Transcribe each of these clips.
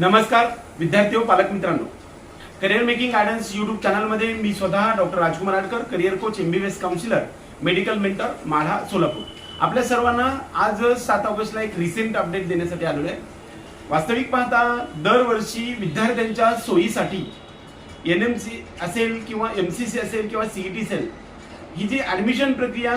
नमस्कार विद्यार्थी व पालक मित्रांनो. करिअर मेकिंग गायडन्स युट्यूब चॅनलमध्ये मी स्वतः doctor Rajkumar Adkar career coach MBBS counsellor medical mentor Madha Solapur. आपल्या सर्वांना आज सात ऑगस्टला एक रिसेंट अपडेट देण्यासाठी आलेलो आहे. वास्तविक पाहता दरवर्षी विद्यार्थ्यांच्या सोयीसाठी एन एम सी असेल किंवा एम सी सी असेल किंवा सीईटी सेल ही जी ॲडमिशन प्रक्रिया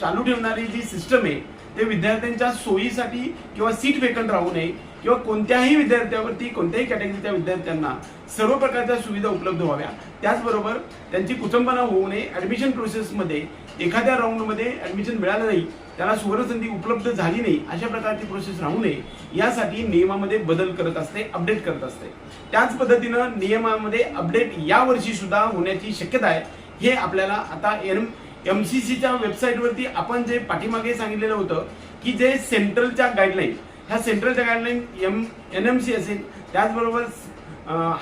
चालू ठेवणारी जी सिस्टम आहे ते विद्यार्थ्यांच्या सोयीसाठी किंवा सीट वेकंट राहू नये किंवा कोणत्याही विद्यार्थ्यावरती कोणत्याही कॅटेगरीच्या विद्यार्थ्यांना सर्व प्रकारच्या सुविधा उपलब्ध व्हाव्या. त्याचबरोबर त्यांची कुचंबना होऊ नये. ऍडमिशन प्रोसेसमध्ये एखाद्या राऊंडमध्ये ऍडमिशन मिळालं नाही त्याला सुवर्णसंधी उपलब्ध झाली नाही अशा प्रकारची प्रोसेस राहू नये. यासाठी नियमामध्ये बदल करत असते अपडेट करत असते. त्याच पद्धतीनं नियमामध्ये अपडेट यावर्षी सुद्धा होण्याची शक्यता आहे. हे आपल्याला आता एम एम सी सीच्या वेबसाईटवरती आपण जे पाठीमागे सांगितलेलं होतं की जे सेंट्रलच्या गाईडलाईन ह्या सेंट्रलच्या guideline M N M C असेल. त्याचबरोबर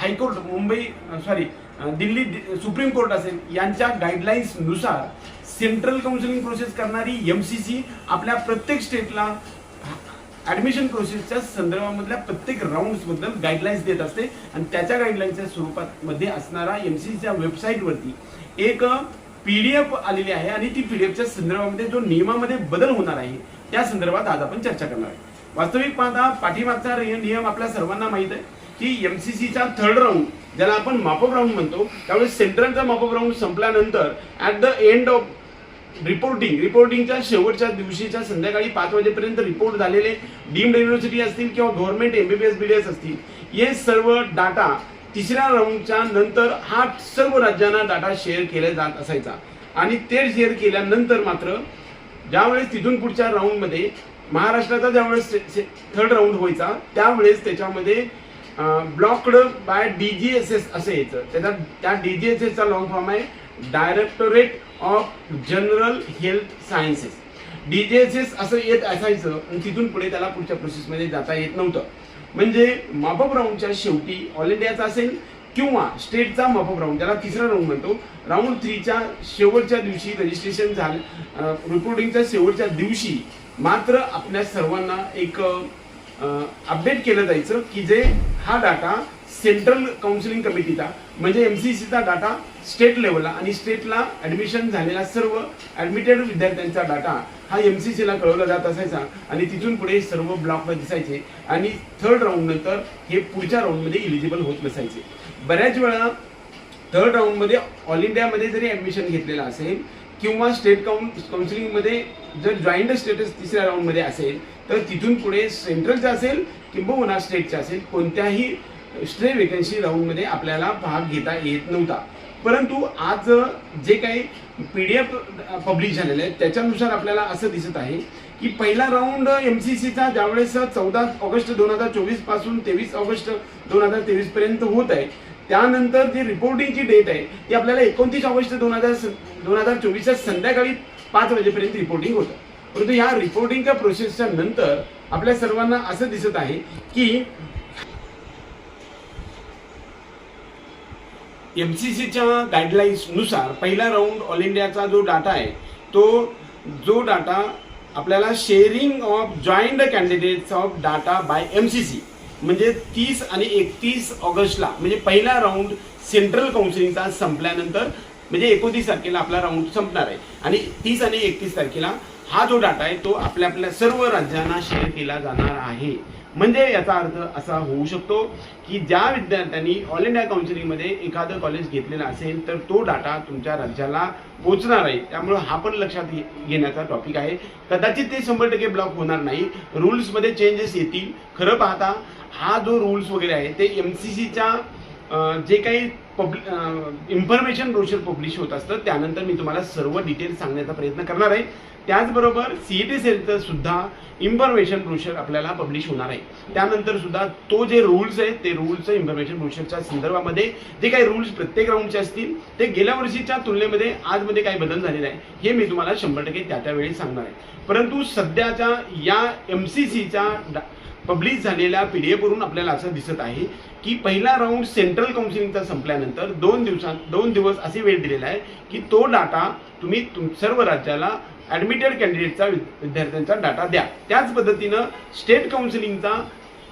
high court Mumbai sorry Delhi supreme court असेल. यांच्या गाईडलाईन्सनुसार सेंट्रल काउन्सिलिंग प्रोसेस करणारी एम सी सी आपल्या प्रत्येक स्टेटला ॲडमिशन प्रोसेसच्या संदर्भामधल्या प्रत्येक राऊंड्सबद्दल गाईडलाईन्स देत असते. आणि त्याच्या गाईडलाईन्सच्या स्वरूपात मध्ये असणारा सीच्या वेबसाईटवरती एक पी डी एफ आलेली आहे. आणि ती पी डी एफच्या संदर्भामध्ये जो नियमामध्ये बदल होणार आहे त्या संदर्भात आज आपण चर्चा करणार आहे वास्तविक पाहता पाठीमागचा हे नियम आपल्या सर्वांना माहीत आहे की एमसीसीचा थर्ड राऊंड ज्याला आपण मापअप राऊंड म्हणतो त्यावेळेस सेंट्रलचा मापअप राऊंड संपल्यानंतर at the end of reporting रिपोर्टिंगच्या शेवटच्या दिवशीच्या संध्याकाळी पाच वाजेपर्यंत रिपोर्ट झालेले डीम्ड युनिव्हर्सिटी असतील किंवा गव्हर्नमेंट एमबीबीएस बीडीएस असतील हे सर्व डाटा तिसऱ्या राऊंडच्या नंतर हा सर्व राज्यांना डाटा शेअर केला जात असायचा. आणि ते शेअर केल्यानंतर मात्र ज्यावेळेस तिथून पुढच्या राऊंडमध्ये महाराष्ट्राचा ज्यावेळेस थर्ड राऊंड व्हायचा त्यावेळेस त्याच्यामध्ये ब्लॉकड बाय डीजीएसएस असं यायचं. त्याचा त्या डीजीएसएसचा लॉंग फॉर्म आहे directorate of general health sciences DGSS असं येत असायचं आणि तिथून पुढे त्याला पुढच्या प्रोसेसमध्ये जाता येत नव्हतं. म्हणजे मापअप राऊंडच्या शेवटी ऑल इंडियाचा असेल किंवा स्टेटचा मापअप राऊंड त्याला तिसरा राऊंड म्हणतो राऊंड थ्रीच्या शेवटच्या दिवशी रजिस्ट्रेशन झालं रिपोर्टिंगच्या शेवटच्या दिवशी मात्र आपल्या सर्वांना एक अपडेट केलं जायचं की जे हा डाटा सेंट्रल काउन्सिलिंग कमिटीचा म्हणजे एम सी सीचा डाटा स्टेट लेवलला आणि स्टेटला ऍडमिशन झालेला सर्व ऍडमिटेड विद्यार्थ्यांचा डाटा हा एम सी सीला कळवला जात असायचा आणि तिथून पुढे सर्व ब्लॉकला दिसायचे आणि थर्ड राऊंडनंतर हे पुढच्या राऊंडमध्ये इलिजिबल होत नसायचे. बऱ्याच वेळा थर्ड राऊंडमध्ये ऑल इंडियामध्ये जरी ॲडमिशन घेतलेलं असेल किंवा स्टेट काउन काउन्सिलिंगमध्ये जर जॉईंट स्टेटस तिसऱ्या राऊंडमध्ये असेल तर तिथून पुढे सेंट्रलचं असेल किंबहुना स्टेटचं असेल कोणत्याही स्ट्रे वेकन्सी राऊंडमध्ये आपल्याला भाग घेता येत नव्हता. परंतु आज जे काही पी डी एफ पब्लिश झालेलं आहे त्याच्यानुसार आपल्याला असं दिसत आहे की पहिला राऊंड एम सी सीचा ज्यावेळेस चौदा ऑगस्ट दोन हजार चोवीसपासून तेवीस ऑगस्ट दोन हजार तेवीस पर्यंत होत आहे त्यानंतर जी रिपोर्टिंगची डेट आहे ती आपल्याला एकोणतीस ऑगस्ट दोन हजार दोन हजार चोवीसच्या संध्याकाळी पाच वाजेपर्यंत रिपोर्टिंग होतं. परंतु ह्या रिपोर्टिंगच्या प्रोसेसच्या नंतर आपल्या सर्वांना असं दिसत आहे की एम सी सीच्या गाईडलाईन्सनुसार पहिला राऊंड ऑल इंडियाचा जो डाटा आहे तो जो डाटा आपल्याला sharing of joint candidates of data by M C C म्हणजे तीस आणि एकतीस ऑगस्टला म्हणजे पहिला राऊंड सेंट्रल काउन्सिलिंगचा संपल्यानंतर म्हणजे एकोणतीस तारखेला आपला राऊंड संपणार आहे. आणि तीस आणि एकतीस तारखेला हा जो डाटा आहे तो आपल्या आपल्या सर्व राज्यांना शेअर केला जाणार आहे. म्हणजे याचा अर्थ असा होऊ शकतो की ज्या विद्यार्थ्यांनी ऑल इंडिया काउन्सिलिंगमध्ये एखादं कॉलेज घेतलेलं असेल तर तो डाटा तुमच्या राज्याला पोहोचणार आहे. त्यामुळं हा पण लक्षात घे- घेण्याचा टॉपिक आहे. कदाचित ते शंभर टक्के ब्लॉक होणार नाही. रूल्समध्ये चेंजेस येतील. खरं पाहता हा जो रूल्स वगैरे आहे ते एम सी सीच्या जे काही पब्लि इन्फॉर्मेशन ब्रोशर पब्लिश होत असतं त्यानंतर मी तुम्हाला सर्व डिटेल्स सांगण्याचा प्रयत्न करणार आहे. त्याचबरोबर सीईटी सेलचं सुद्धा इन्फॉर्मेशन ब्रोशर आपल्याला पब्लिश होणार आहे. त्यानंतर सुद्धा तो जे रूल्स आहेत ते रूल्स इन्फॉर्मेशन ब्रोशरच्या संदर्भामध्ये जे काही रूल्स प्रत्येक राऊंडचे असतील ते गेल्या वर्षीच्या तुलनेमध्ये आजमध्ये काही बदल झालेला आहे हे मी तुम्हाला शंभर टक्के त्या त्यावेळी सांगणार आहे. परंतु सध्याच्या या एम सी सीच्या पब्लिश झालेल्या पी डी एफवरून आपल्याला असं दिसत आहे की पहिला राऊंड सेंट्रल काउन्सिलिंगचा संपल्यानंतर दोन दिवसात दोन दिवस असे वेळ दिलेला आहे की तो डाटा तुम्ही तुम सर्व राज्याला ॲडमिटेड कॅन्डिडेटचा विद्यार्थ्यांचा डाटा द्या. त्याच पद्धतीनं स्टेट काउन्सिलिंगचा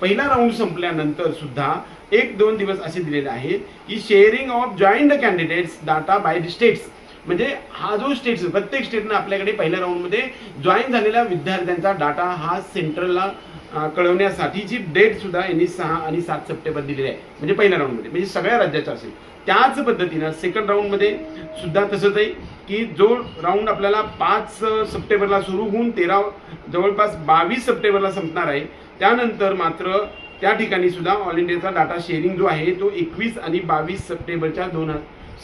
पहिला राऊंड संपल्यानंतर सुद्धा एक दोन दिवस असे दिलेले आहेत की sharing of joint candidates data by the states म्हणजे हा जो स्टेट्स प्रत्येक स्टेटनं आपल्याकडे पहिल्या राऊंडमध्ये जॉईन झालेल्या विद्यार्थ्यांचा डाटा हा सेंट्रलला कळवण्यासाठीची डेट सुद्धा यांनी सहा आणि सात सप्टेंबर दिलेली आहे. म्हणजे पहिल्या राऊंडमध्ये म्हणजे सगळ्या राज्याचा असेल. त्याच पद्धतीनं सेकंड राऊंडमध्ये सुद्धा तसंच आहे की जो राऊंड आपल्याला पाच सप्टेंबरला सुरू होऊन तेरा जवळपास बावीस सप्टेंबरला संपणार आहे त्यानंतर मात्र त्या ठिकाणी सुद्धा ऑल इंडियाचा डाटा शेअरिंग जो आहे तो एकवीस आणि बावीस सप्टेंबरच्या दोन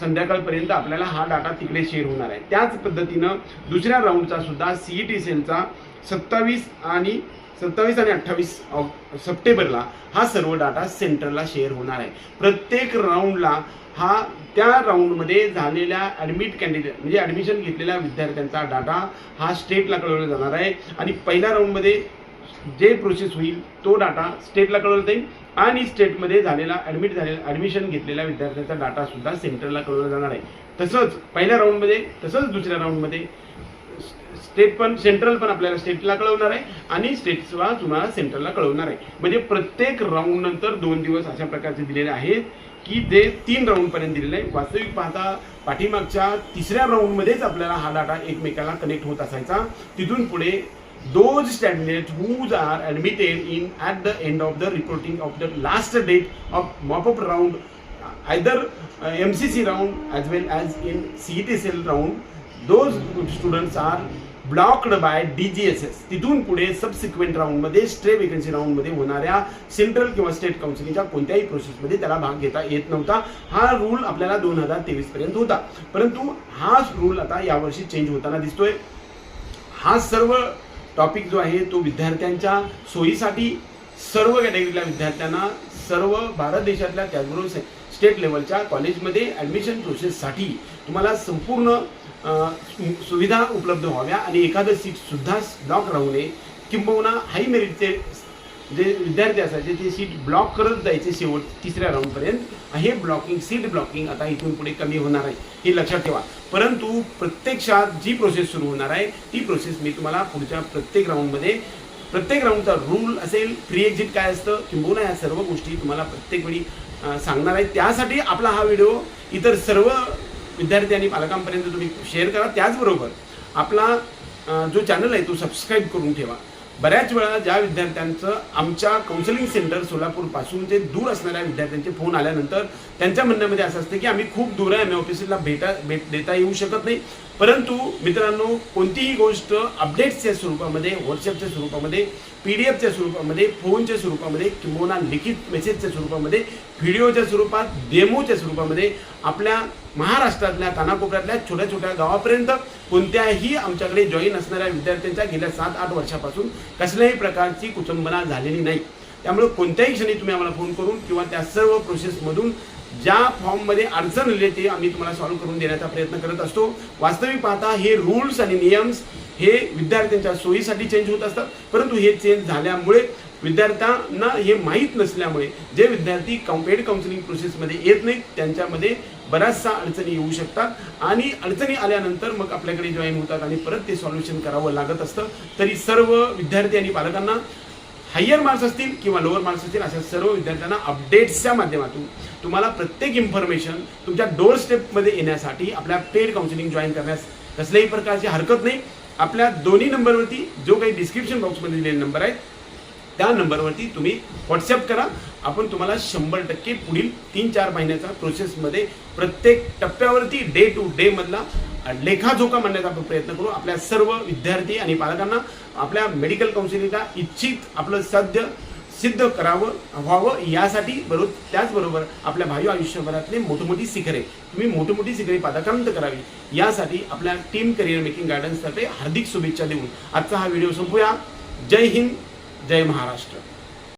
संध्याकाळपर्यंत आपल्याला हा डाटा तिकडे शेअर होणार आहे. त्याच पद्धतीनं दुसऱ्या राऊंडचा सुद्धा सीईटी सेलचा सत्तावीस आणि सत्तावीस आणि अठ्ठावीस सप्टेंबरला हा सर्व डाटा सेंटरला शेअर होणार आहे. प्रत्येक राऊंडला हा त्या राऊंडमध्ये झालेल्या ॲडमिट कॅन्डिडेट म्हणजे ॲडमिशन घेतलेल्या विद्यार्थ्यांचा डाटा हा स्टेटला कळवला जाणार आहे. आणि पहिल्या राऊंडमध्ये जे प्रोसेस होईल तो डाटा स्टेटला कळवला जाईल आणि स्टेटमध्ये झालेला ॲडमिट झालेला ॲडमिशन घेतलेल्या विद्यार्थ्यांचा डाटा सुद्धा सेंटरला कळवला जाणार आहे. तसंच पहिल्या राऊंडमध्ये तसंच दुसऱ्या राऊंडमध्ये स्टेट पण सेंट्रल पण आपल्याला स्टेटला कळवणार आहे आणि स्टेटला तुम्हाला सेंट्रलला कळवणार आहे. म्हणजे प्रत्येक राऊंड नंतर दोन दिवस अशा प्रकारचे दिलेले आहेत की जे तीन राऊंडपर्यंत दिलेलं दिलेले आहे. वास्तविक पाहता पाठीमागच्या तिसऱ्या राऊंडमध्येच आपल्याला हा डाटा एकमेकाला कनेक्ट होत असायचा. तिथून पुढे those standard who are admitted in at the end of the reporting of the last date of mop up round either uh, MCC round as well as in CET cell round, those students are blocked by DGSS तिथून पुढे subsequent राऊंडमध्ये stray vacancy राऊंडमध्ये होणाऱ्या central किंवा state काउन्सिलिंगच्या कोणत्याही प्रोसेसमध्ये त्याला भाग घेता येत नव्हता. हा रूल आपल्याला दोन हजार तेवीस पर्यंत होता. परंतु हाच रूल आता यावर्षी चेंज होताना दिसतोय. हा सर्व टॉपिक जो आहे तो विद्यार्थ्यांच्या सोयीसाठी सर्व कॅटेगरीतल्या विद्यार्थ्यांना सर्व भारत देशातल्या त्याचबरोबर स्टेट लेवलच्या कॉलेजमध्ये ॲडमिशन प्रोसेससाठी तुम्हाला संपूर्ण सुविधा उपलब्ध व्हाव्या आणि एखादं सीटसुद्धा ब्लॉक राहू नये. किंबहुना हाई मेरिटचे जे विद्यार्थी असायचे ते सीट ब्लॉक करत जायचे शेवट तिसऱ्या राऊंडपर्यंत हे ब्लॉकिंग सीट ब्लॉकिंग आता इथून पुढे कमी होणार आहे हे लक्षात ठेवा. परंतु प्रत्यक्षात जी प्रोसेस सुरू होणार आहे ती प्रोसेस मी तुम्हाला पुढच्या प्रत्येक राऊंडमध्ये प्रत्येक राऊंडचा रूल असेल फ्री एक्झिट काय असतं किंबहुना या सर्व गोष्टी तुम्हाला प्रत्येक वेळी सांगणार आहे. त्यासाठी आपला हा व्हिडिओ इतर सर्व विद्यार्थी आणि पालकांपर्यंत तुम्ही शेअर करा. त्याचबरोबर आपला जो चॅनल आहे तो सबस्क्राईब करून ठेवा. बऱ्याच वेळा ज्या विद्यार्थ्यांचं आमच्या काउन्सिलिंग सेंटर सोलापूरपासून ते दूर असणाऱ्या विद्यार्थ्यांचे फोन आल्यानंतर त्यांच्या म्हणण्यामध्ये असं असतं की आम्ही खूप दूर आहे आम्ही ऑफिसला भेटा भेट देता येऊ शकत नाही. परंतु मित्रांनो कोणतीही गोष्ट अपडेट्सच्या स्वरूपामध्ये व्हॉट्सअपच्या स्वरूपामध्ये पी डी एफच्या स्वरूपामध्ये फोनच्या स्वरूपामध्ये किंवा लिखित मेसेजच्या स्वरूपामध्ये व्हिडिओच्या स्वरूपात डेमोच्या स्वरूपामध्ये आपल्या महाराष्ट्रातल्या कानाकोपऱ्यातल्या छोट्या छोट्या गावापर्यंत कोणत्याही आमच्याकडे जॉईन असणाऱ्या विद्यार्थ्यांच्या गेल्या सात आठ वर्षापासून कसल्याही प्रकारची कुचंबना झालेली नाही. त्यामुळे कोणत्याही क्षणी तुम्ही आम्हाला फोन करून किंवा त्या सर्व प्रोसेसमधून ज्या फॉर्ममध्ये अडचण आली ते आम्ही तुम्हाला सॉल्व्ह करून देण्याचा प्रयत्न करत असतो. वास्तविक पाहता हे रूल्स आणि नियम्स हे विद्यार्थ्यांच्या सोयीसाठी चेंज होत असतात. परंतु हे चेंज झाल्यामुळे विद्यार्थ्यांना हे माहीत नसल्यामुळे जे विद्यार्थी पेड काउन्सिलिंग प्रोसेसमध्ये येत नाहीत त्यांच्यामध्ये बऱ्याचशा अडचणी येऊ शकतात. आणि अडचणी आल्यानंतर मग आपल्याकडे जॉईन होतात आणि परत ते सॉल्युशन करावं लागत असतं. तरी सर्व विद्यार्थी आणि पालकांना हायर मार्क्स असतील किंवा लोअर मार्क्स असतील अशा सर्व विद्यार्थ्यांना अपडेट्सच्या माध्यमातून तुम्हाला प्रत्येक इन्फॉर्मेशन तुमच्या डोर स्टेपमध्ये येण्यासाठी आपल्या पेड काउन्सिलिंग जॉईन करण्यास कसल्याही प्रकारची हरकत नाही. आपल्या दोन्ही नंबरवरती जो काही डिस्क्रिप्शन बॉक्समध्ये दिलेले नंबर आहेत त्या नंबरवरती तुम्ही व्हॉट्सअप करा. आपण तुम्हाला शंभर टक्के पुढील तीन चार महिन्याचा प्रोसेसमध्ये प्रत्येक टप्प्यावरती डे टू डे मधला लेखाजोखा म्हणण्याचा आपण प्रयत्न करू. आपल्या सर्व विद्यार्थी आणि पालकांना आपल्या मेडिकल काउन्सिलिंगला इच्छित आपलं सद्य सिद्ध करावं व्हावं यासाठी बरोबर त्याचबरोबर आपल्या भावी आयुष्यभरातले मोठमोठी शिखरे. तुम्ही मोठमोठी शिखरे पादाक्रांत करावी. यासाठी आपल्या टीम करिअर मेकिंग गायडन्सतर्फे हार्दिक शुभेच्छा देऊन आजचा हा व्हिडिओ संपूया. जय हिंद जय महाराष्ट्र.